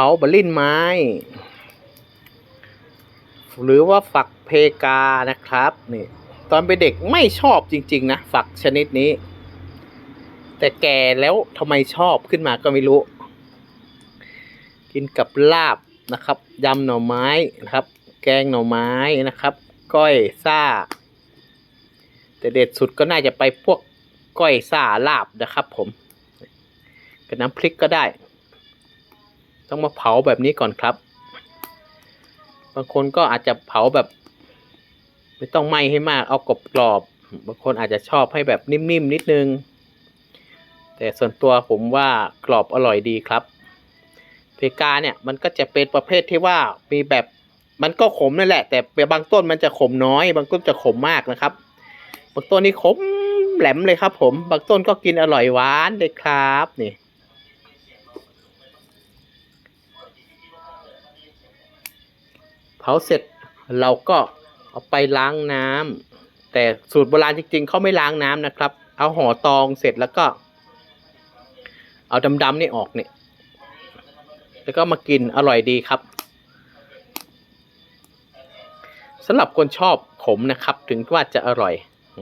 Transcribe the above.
เผาบลินไม้ หรือว่าฝักเพกานะครับนี่ตอนเป็นเด็กไม่ชอบจริง ๆ นะ ฝักชนิดนี้ แต่แก่แล้วทำไมชอบขึ้นมาก็ไม่รู้ กินกับลาบนะครับยำหน่อไม้นะครับ แกงหน่อไม้นะครับ ก้อยซ่า แต่เด็ดสุดก็น่าจะไปพวกก้อยซ่าลาบนะครับ ผมกับน้ำพริกก็ได้ ต้องมาเผาแบบนี้ก่อนครับ บางคนก็อาจจะเผาแบบ ไม่ต้องไหม้ให้มาก เอากรอบกรอบๆบางคนอาจจะชอบให้แบบนิ่มๆนิดนึง แต่ส่วนตัวผมว่ากรอบอร่อยดีครับ เพกาเนี่ยมันก็จะเป็นประเภทที่ว่ามีแบบมันก็ขมนั่นแหละ แต่บางต้นมันจะขมน้อย บางต้นจะขมมากนะครับ บางต้นนี่ขมแหลมเลยครับ ผม บางต้นก็กินอร่อยหวานเลยครับนี่าเสร็จเราก็เอาไปล้างน้ำแต่สูตรโบราณจริงๆเขาไม่ล้างน้ำนะครับ เอาห่อตองเสร็จแล้วก็ เอาดำๆนี่ออกเนี่ยแล้วก็มากินอร่อยดีครับสำหรับคนชอบขมนะครับ ถึงว่าจะอร่อยอ